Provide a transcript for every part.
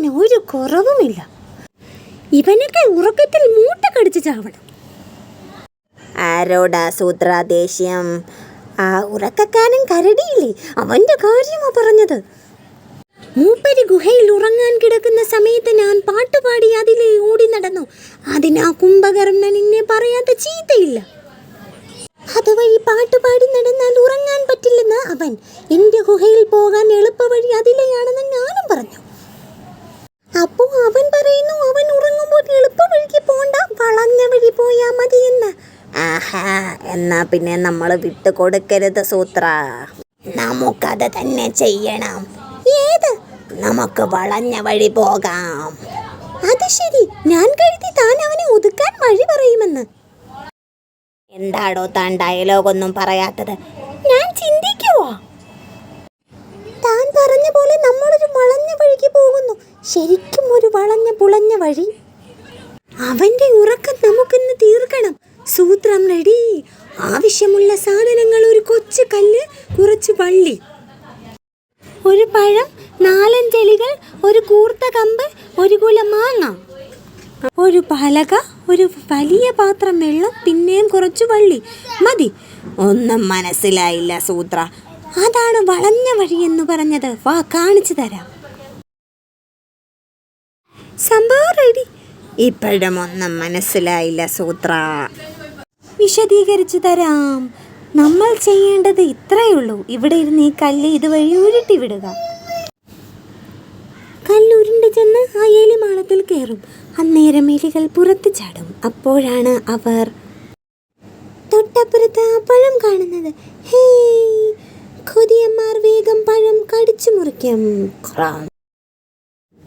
ഉറക്കത്തിന് ഒരു കുറവുമില്ല. ഇവനൊക്കെ ഉറക്കത്തിൽ മൂട്ട കടിച്ച് ചാവണം. ആരോടാ സൂത്രാദേശ്യം ആ ഉറക്കക്കാരൻ കരടിയില്ലേ? അവന്റെ കാര്യമാ പറഞ്ഞത്. മൂപ്പര് ഗുഹയിൽ ഉറങ്ങാൻ കിടക്കുന്ന സമയത്ത് ഞാൻ പാട്ടുപാടി അതിലെ ഓടി നടന്നു. അതിനാ കുംഭകർണൻ എന്നെ പറയാത്ത ചീത്തയില്ല. അതുവഴി പാട്ടുപാടി നടന്നാൽ ഉറങ്ങാൻ പറ്റില്ലെന്ന് അവൻ. എന്റെ ഗുഹയിൽ പോകാൻ എളുപ്പവഴി അതിലെയാണെന്ന് ഞാനും പറഞ്ഞു. അപ്പോ അവൻ പറയുന്നു അവൻ ഉറങ്ങുമ്പോൾ എളുപ്പ വഴിക്ക് പോണ്ട വളഞ്ഞ വഴി പോയാ മതി എന്ന് ആഹാ എന്നാ പിന്നെ നമ്മൾ വിട്ടു കൊടുക്കരുത് സൂത്ര. നമുക്കത് തന്നെ ചെയ്യണം. ഏത്? നമുക്ക് വളഞ്ഞ വഴി പോകാം. അത് ശരി. ഞാൻ കരുതി താൻ അവനെ ഒതുക്കാൻ വഴി പറയുമെന്ന്. എന്താടോ താൻ ഡയലോഗൊന്നും പറയാത്തത്? ഞാൻ ചിന്തിക്കുവോ. താൻ പറഞ്ഞ പോലെ നമ്മളൊരു വളഞ്ഞ വഴിക്ക് പോകുന്നു. ശരിക്കും ഒരു വളഞ്ഞ പുളഞ്ഞ വഴി. അവന്റെ ഉറക്കം നമുക്കിന്ന് തീർക്കണം. സൂത്രം റെഡി ആവശ്യമുള്ള സാധനങ്ങൾ ഒരു കൊച്ചു കല്ല് കുറച്ച് വള്ളി. ഒരു പഴം നാലഞ്ചെലികൾ ഒരു കൂർത്ത കമ്പ് ഒരു കുല മാങ്ങ. ഒരു പലക ഒരു വലിയ പാത്രം വെള്ളം പിന്നെയും കുറച്ച് വള്ളി. മതി. ഒന്നും മനസ്സിലായില്ല സൂത്ര. അതാണ് വളഞ്ഞ വഴി എന്ന് പറഞ്ഞത്. വാ കാണിച്ചു തരാം. സംഭവം റെഡി ഇപ്പോഴും ഒന്നും മനസ്സിലായില്ല സൂത്ര. വിശദീകരിച്ചു തരാം. നമ്മൾ ചെയ്യേണ്ടത് ഇത്രയേ ഉള്ളൂ. ഇവിടെ ഇരുന്ന് ഈ കല്ല് ഇതുവഴി ഉരുട്ടി വിടുക. കല്ലുരുണ്ട് ചെന്ന് ആ എലിമാളത്തിൽ കയറും. അന്നേരം എലികൾ പുറത്ത് ചാടും. അപ്പോഴാണ് അവർ തൊട്ടപ്പുറത്ത് ആ പഴം കാണുന്നത്. ഹേ കൊതിയന്മാർ വേഗം പഴം കടിച്ചു മുറിക്കും.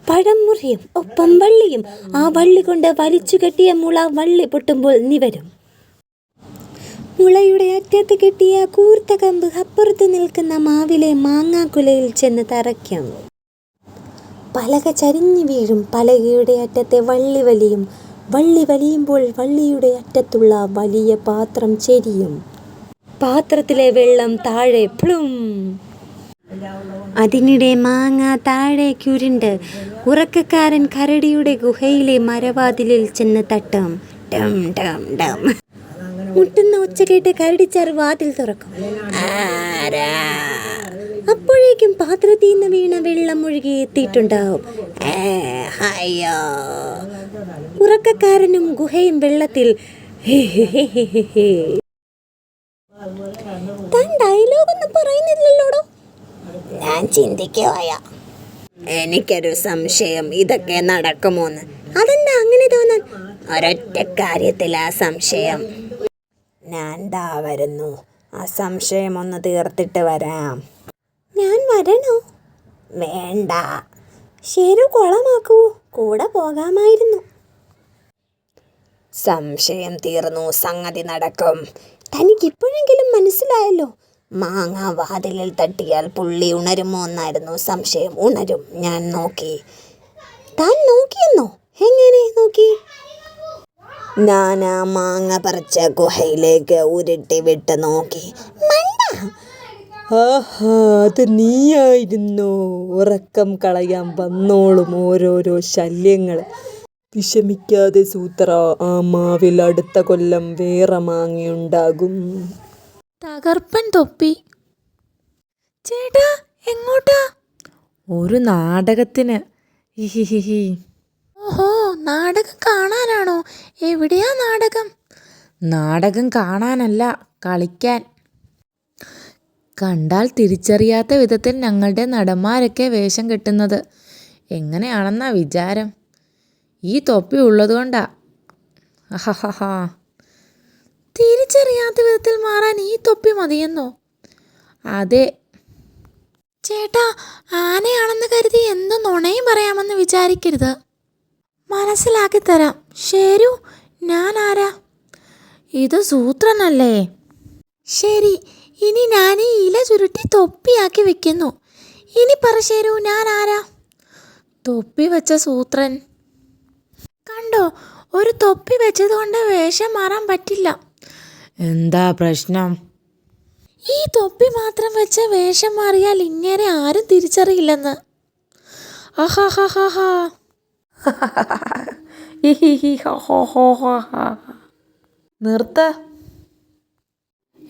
പഴം മുറിയും ഒപ്പം വള്ളിയും. ആ വള്ളി കൊണ്ട് വലിച്ചു കെട്ടിയ മുള വള്ളി പൊട്ടുമ്പോൾ നിവരും. മുളയുടെ അറ്റത്ത് കെട്ടിയ കൂർത്ത കമ്പ് അപ്പുറത്ത് നിൽക്കുന്ന മാവിലെ മാങ്ങാക്കുലയിൽ ചെന്ന് തറയ്ക്കും. പലക ചരിഞ്ഞു വീഴും പലകയുടെ അറ്റത്തെ വള്ളി വലിയും. വള്ളി വലിയുമ്പോൾ വള്ളിയുടെ അറ്റത്തുള്ള വലിയ പാത്രം ചെരിയും. പാത്രത്തിലെ വെള്ളം താഴെ പ്ലും അതിനിടെ മാങ്ങ താഴെ കുരുണ്ട് ഉറക്കക്കാരൻ കരടിയുടെ ഗുഹയിലെ മരവാതിലിൽ ചെന്ന് തട്ടും. ഡം ഡം ഡം മുട്ടുന്ന ഒച്ച കേട്ട് കരടിച്ചാർ വാതിൽ തുറക്കും. അപ്പോഴേക്കും പാത്രത്തിൽ നിന്ന് വീണ വെള്ളം ഒഴുകി എത്തിയിട്ടുണ്ടാവും. ഉറക്കക്കാരനും ഗുഹയും വെള്ളത്തിൽ ഹേ, ഹേ, ഹേ, ഹേ. താൻ ഡയലോഗൊന്നും പറയുന്നില്ലല്ലോടോ? ഞാൻ ചിന്തിക്കുവായ എനിക്കൊരു സംശയം ഇതൊക്കെ നടക്കുമോന്ന്. അതെന്താ അങ്ങനെ തോന്നാൻ? ഒരൊറ്റ കാര്യത്തിലാ സംശയം. ഞാൻ ദാ വരുന്നു. ആ സംശയം ഒന്ന് തീർത്തിട്ട് വരാം. ഞാൻ വരണോ? വേണ്ട. ശരി കുളമാക്കൂ. കൂടെ പോകാമായിരുന്നു. സംശയം തീർന്നു സംഗതി നടക്കും. തനിക്ക് ഇപ്പോഴെങ്കിലും മനസ്സിലായല്ലോ. മാങ്ങ വാതിലിൽ തട്ടിയാൽ പുള്ളി ഉണരുമോ എന്നായിരുന്നു സംശയം. ഉണരും. ഞാൻ നോക്കി. താൻ നോക്കിയെന്നോ? എങ്ങനെ നോക്കി? ഞാൻ ആ മാങ്ങ പറിച്ച ഗുഹയിലേക്ക് ഉരുട്ടി വിട്ട് നോക്കി. ആഹാ അത് നീയായിരുന്നു. ഉറക്കം കളയാൻ വന്നോളും ഓരോരോ ശല്യങ്ങൾ വിഷമിക്കാതെ സൂത്ര ആ മാവിൽ അടുത്ത കൊല്ലം വേറെ മാങ്ങയുണ്ടാകും. തകർപ്പൻ തൊപ്പി. ചേട്ടാ എങ്ങോട്ടാ? ഒരു നാടകത്തിന്. ഹിഹിഹിഹി. ഓഹോ നാടകം കാണാനാണോ? എവിടെയാ നാടകം? നാടകം കാണാനല്ല കളിക്കാൻ. കണ്ടാൽ തിരിച്ചറിയാത്ത വിധത്തിൽ ഞങ്ങളുടെ നടന്മാരൊക്കെ വേഷം കെട്ടുന്നത്. എങ്ങനെയാണെന്നാ വിചാരം. ഈ തൊപ്പി ഉള്ളതുകൊണ്ടാ അഹഹഹാ. തിരിച്ചറിയാത്ത വിധത്തിൽ മാറാൻ ഈ തൊപ്പി മതിയെന്നോ? അതെ. ചേട്ടാ ആനയാണെന്ന് കരുതി എന്ത് നുണയും പറയാമെന്ന് വിചാരിക്കരുത്. മനസ്സിലാക്കി തരാം. ശരു ഞാൻ ആരാ? ഇത് സൂത്രനല്ലേ? ശരി ഇനി ഞാൻ ഈ ഇല ചുരുട്ടി തൊപ്പിയാക്കി വെക്കുന്നു. ഇനി പറ ശരു ഞാൻ ആരാ? തൊപ്പി വെച്ച സൂത്രൻ. കണ്ടോ? ഒരു തൊപ്പി വെച്ചതുകൊണ്ട് വേഷം മാറാൻ പറ്റില്ല. എന്താ പ്രശ്നം? ഈ തൊപ്പി മാത്രം വെച്ച വേഷം മാറിയാൽ ഇങ്ങനെ ആരും തിരിച്ചറിയില്ലെന്ന്. നിർത്ത.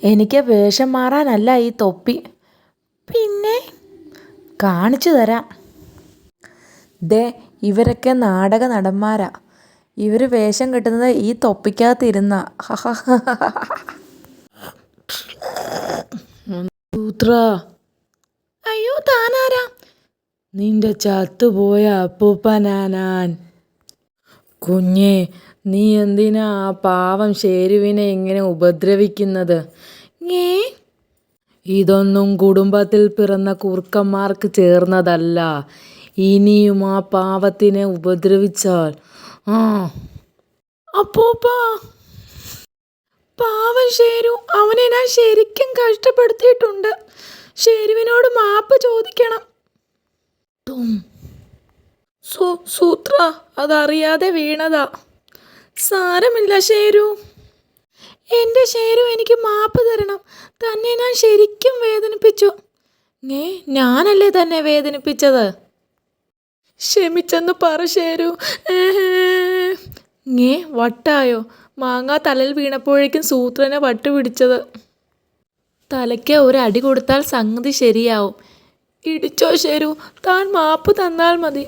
എനിക്ക് വേഷം മാറാനല്ല ഈ തൊപ്പി. പിന്നെ കാണിച്ചു തരാം. ദേ ഇവരൊക്കെ നാടക നടന്മാരാ. ഇവർ വേഷം കെട്ടുന്നത് ഈ തൊപ്പിക്കകത്തിരുന്ന. സൂത്ര. അയ്യോ താനാരാ? നിന്റെ ചത്തുപോയ അപ്പൂപ്പനാനാൻ. കുഞ്ഞെ നീ എന്തിനാ ആ പാവം ഷേരുവിനെ ഇങ്ങനെ ഉപദ്രവിക്കുന്നത്? ഏ? ഇതൊന്നും കുടുംബത്തിൽ പിറന്ന കുറുക്കന്മാർക്ക് ചേർന്നതല്ല. ഇനിയും ആ പാവത്തിനെ ഉപദ്രവിച്ചാൽ അപ്പൂപ്പ പാവൻ ഷേരു അവനെ ഞാൻ ശരിക്കും കഷ്ടപ്പെടുത്തിയിട്ടുണ്ട്. ഷേരുവിനോട് മാപ്പ് ചോദിക്കണം. സൂത്ര അതറിയാതെ വീണതാ. സാരമില്ല ഷേരു. എന്റെ ഷേരു എനിക്ക് മാപ്പ് തരണം. തന്നെ ഞാൻ ശരിക്കും വേദനിപ്പിച്ചു. ഏ ഞാനല്ലേ തന്നെ വേദനിപ്പിച്ചത്? ക്ഷമിച്ചെന്ന് പറ ഷേരു. ഏ വട്ടായോ? മാങ്ങ തലയിൽ വീണപ്പോഴേക്കും സൂത്രനെ വട്ട് പിടിച്ചത്. തലയ്ക്ക് ഒരു അടി കൊടുത്താൽ സംഗതി ശരിയാവും. ഇടിച്ചോ ശരു താൻ മാപ്പ് തന്നാൽ മതി.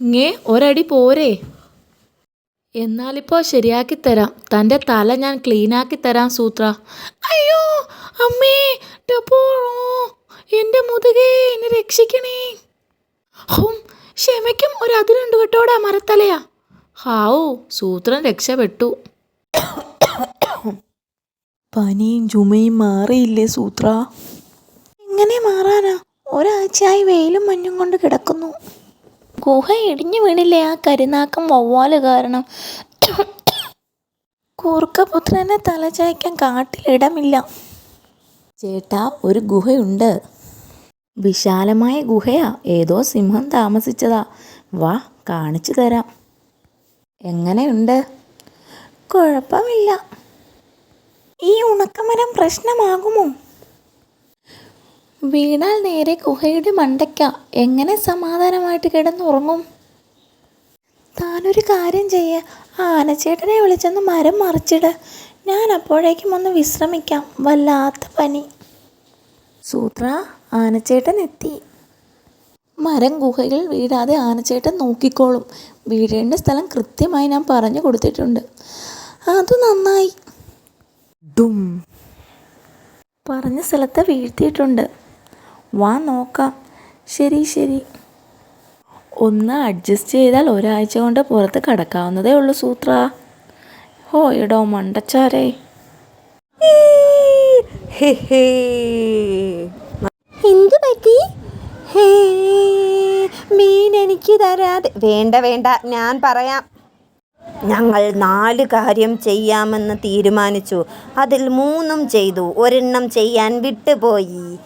ഇങ്ങേ ഒരടി പോരെ. എന്നാലിപ്പോൾ ശരിയാക്കി തരാം. തന്റെ തല ഞാൻ ക്ലീനാക്കി തരാം സൂത്ര. അയ്യോ അമ്മേ ടപ്പോറോ എന്റെ മുതുകേ എന്നെ രക്ഷിക്കണേ. ഹും ക്ഷമയ്ക്കും ഒരു അതിരുണ്ട് കേട്ടോടാ മരത്തലയാ. ഹാവൂ സൂത്രൻ രക്ഷപ്പെട്ടു. പനിയും ചുമയും മാറിയില്ലേ സൂത്ര? എങ്ങനെ മാറാനാ? ഒരാഴ്ചയായി വെയിലും മഞ്ഞും കൊണ്ട് കിടക്കുന്നു. ഗുഹ ഇടിഞ്ഞു വീണില്ലേ ആ കരിനാക്കം വവ്വാൽ കാരണം? കൂർക്കപുത്രനെ തലചായ്ക്കാൻ കാട്ടിലിടമില്ല ചേട്ടാ ഒരു ഗുഹയുണ്ട്. വിശാലമായ ഗുഹയാ. ഏതോ സിംഹം താമസിച്ചതാ. വാ കാണിച്ചു തരാം. എങ്ങനെയുണ്ട്? കുഴപ്പമില്ല. ഈ ഉണക്കമരം പ്രശ്നമാകുമോ? വീണാൽ നേരെ ഗുഹയുടെ മണ്ടയ്ക്ക. എങ്ങനെ സമാധാനമായിട്ട് കിടന്നുറങ്ങും? താനൊരു കാര്യം ചെയ്യ. ആനച്ചേട്ടനെ വിളിച്ചൊന്ന് മരം മറിച്ചിട്. ഞാൻ അപ്പോഴേക്കും ഒന്ന് വിശ്രമിക്കാം. വല്ലാത്ത പനി. സൂത്ര ആനച്ചേട്ടൻ എത്തി. മരം ഗുഹയിൽ വീഴാതെ ആനച്ചേട്ടൻ നോക്കിക്കോളും. വീഴേണ്ട സ്ഥലം കൃത്യമായി ഞാൻ പറഞ്ഞു കൊടുത്തിട്ടുണ്ട്. അത് നന്നായി. ഡും. പറഞ്ഞ സ്ഥലത്ത് വീഴ്ത്തിയിട്ടുണ്ട്. വാ നോക്കാം. ശരി ശരി. ഒന്ന് അഡ്ജസ്റ്റ് ചെയ്താൽ ഒരാഴ്ച കൊണ്ട് പുറത്ത് കടക്കാവുന്നതേ ഉള്ളൂ സൂത്ര. ഹോ എടോ മണ്ടച്ചാരേ. ഹേ ഹേ എന്തു പറ്റി ഹേ, മീൻ എനിക്ക് തരാതെ വേണ്ട വേണ്ട. ഞാൻ പറയാം. ഞങ്ങൾ നാല് കാര്യം ചെയ്യാമെന്ന് തീരുമാനിച്ചു. അതിൽ മൂന്നും ചെയ്തു. ഒരെണ്ണം ചെയ്യാൻ വിട്ടുപോയി.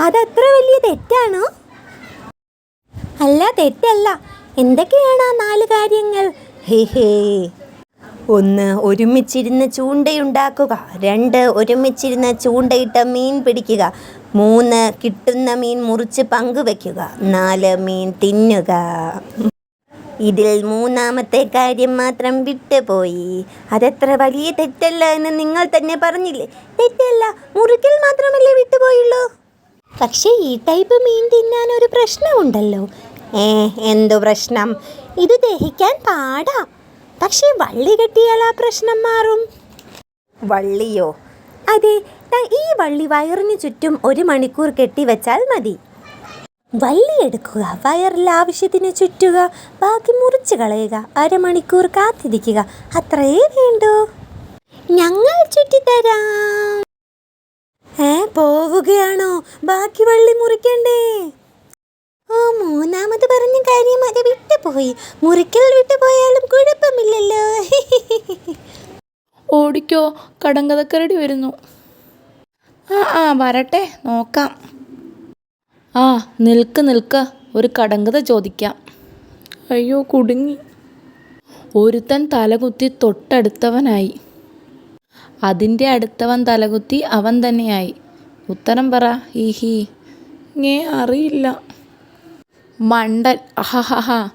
അതത്ര വലിയ തെറ്റാണോ? അല്ല തെറ്റല്ല. എന്തൊക്കെയാണ് ആ നാല് കാര്യങ്ങൾ? ഹേ. ഒന്ന് ഒരുമിച്ചിരുന്ന് ചൂണ്ടയുണ്ടാക്കുക. രണ്ട് ഒരുമിച്ചിരുന്ന് ചൂണ്ടയിട്ട മീൻ പിടിക്കുക. മൂന്ന് കിട്ടുന്ന മീൻ മുറിച്ച് പങ്കുവെക്കുക നാല് മീൻ തിന്നുക. ഇതിൽ മൂന്നാമത്തെ കാര്യം മാത്രം വിട്ടുപോയി. അതെത്ര വലിയ തെറ്റല്ല എന്ന് നിങ്ങൾ തന്നെ പറഞ്ഞില്ലേ? തെറ്റല്ല മുറിക്കൽ മാത്രമല്ലേ വിട്ടുപോയുള്ളൂ? പക്ഷേ ഈ ടൈപ്പ് മീൻ തിന്നാൻ ഒരു പ്രശ്നമുണ്ടല്ലോ. ഏ എന്തു പ്രശ്നം? ഇത് ദഹിക്കാൻ പാടാ. പക്ഷേ വള്ളി കെട്ടിയാൽ ആ പ്രശ്നം മാറും. വള്ളിയോ? അതെ ദാ ഈ വള്ളി വയറിന് ചുറ്റും ഒരു മണിക്കൂർ കെട്ടിവെച്ചാൽ മതി. വള്ളി എടുക്കുക വയറിൽ ആവശ്യത്തിന് ചുറ്റുക ബാക്കി മുറിച്ച് കളയുക അരമണിക്കൂർ കാത്തിരിക്കുക. അത്രയേ വേണ്ടൂ. ഞങ്ങൾ ചുറ്റിത്തരാം. ഏ പോവുകയാണോ? ബാക്കി വള്ളി മുറിക്കണ്ടേ? ഓ മൂന്നാമത് പറഞ്ഞ കാര്യം അത് വിട്ടുപോയി. മുറിക്കൽ വിട്ടുപോയാലും കുഴപ്പമില്ലല്ലോ. ഓടിക്കോ കടങ്കഥക്കരടി വരുന്നു. വരട്ടെ നോക്കാം. ആ നിൽക്ക് നിൽക്ക്. ഒരു കടങ്കഥ ചോദിക്കാം. അയ്യോ കുടുങ്ങി. ഒരുത്തൻ തലകുത്തി തൊട്ടടുത്തവനായി. അതിന്റെ അടുത്തവൻ തലകുത്തി അവൻ തന്നെയായി. ഉത്തരം പറ ഈ ഹി. ഞേ അറിയില്ല. മണ്ടൻ. അഹഹഹ.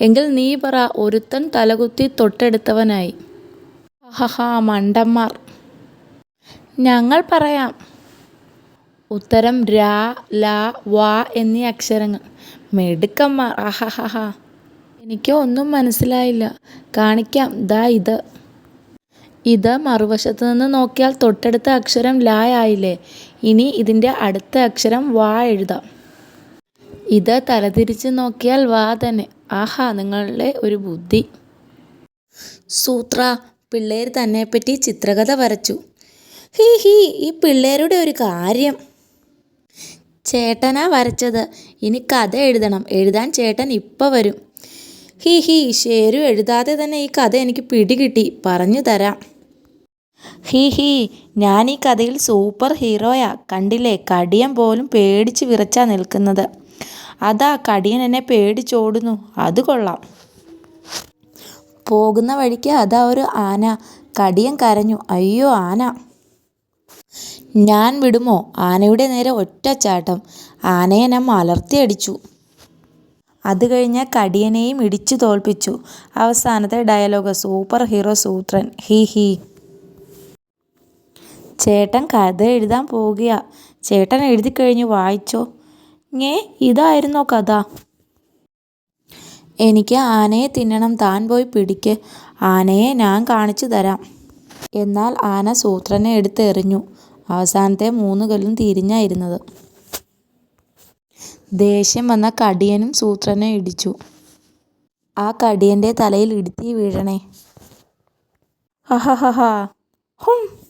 എങ്കിൽ നീ പറ ഒരുത്തൻ തലകുത്തി തൊട്ടടുത്തവനായി. അഹഹ മണ്ടന്മാർ. ഞങ്ങൾ പറയാം. ഉത്തരം രാ ല വ എന്നീ അക്ഷരങ്ങൾ. മെടുക്കമ്മ അഹഹഹ എനിക്ക് ഒന്നും മനസ്സിലായില്ല. കാണിക്കാം. ദാ ഇത്. ഇത് മറുവശത്ത് നിന്ന് നോക്കിയാൽ തൊട്ടടുത്ത അക്ഷരം ല ആയില്ലേ? ഇനി ഇതിന്റെ അടുത്ത അക്ഷരം വ എഴുതാം. ഇത് തലതിരിച്ച് നോക്കിയാൽ വാ തന്നെ. ആഹാ നിങ്ങളുടെ ഒരു ബുദ്ധി. സൂത്ര പിള്ളേർ തന്നെപ്പറ്റി ചിത്രകഥ വരച്ചു. ഹി ഹി ഈ പിള്ളേരുടെ ഒരു കാര്യം. ചേട്ടനാ വരച്ചത്. ഇനി കഥ എഴുതണം. എഴുതാൻ ചേട്ടൻ ഇപ്പം വരും. ഹി ഹി ഷേരു എഴുതാതെ തന്നെ ഈ കഥ എനിക്ക് പിടികിട്ടി പറഞ്ഞു തരാം. ഹി ഹി ഞാൻ ഈ കഥയിൽ സൂപ്പർ ഹീറോയാ. കണ്ടില്ലേ? കടിയൻ പോലും പേടിച്ച് വിറച്ചാ നിൽക്കുന്നത്. അതാ കടിയൻ എന്നെ പേടിച്ചോടുന്നു. അത് കൊള്ളാം. പോകുന്ന വഴിക്ക് അതാ ഒരു ആന. കടിയൻ കരഞ്ഞു. അയ്യോ ആന. ഞാൻ വിടുമോ? ആനയുടെ നേരെ ഒറ്റച്ചാട്ടം ആനയെ ഞാൻ മലർത്തിയടിച്ചു അത് കഴിഞ്ഞ കടിയനെയും ഇടിച്ചു തോൽപ്പിച്ചു. അവസാനത്തെ ഡയലോഗ് സൂപ്പർ ഹീറോ സൂത്രൻ. ഹി ഹി. ചേട്ടൻ കഥ എഴുതാൻ പോകുക ചേട്ടൻ എഴുതി കഴിഞ്ഞു വായിച്ചോ? ഞേ ഇതായിരുന്നോ കഥ? എനിക്ക് ആനയെ തിന്നണം താൻ പോയി പിടിക്ക്. ആനയെ ഞാൻ കാണിച്ചു തരാം. എന്നാൽ ആന സൂത്രനെ എടുത്തെറിഞ്ഞു. അവസാനത്തെ മൂന്ന് കല്ലും തിരിഞ്ഞായിരുന്നത്. ദേഷ്യം വന്ന കടിയനും സൂത്രനെ ഇടിച്ചു. ആ കടിയന്റെ തലയിൽ ഇടുത്തി വീഴണേ. ഹഹഹ ഹും.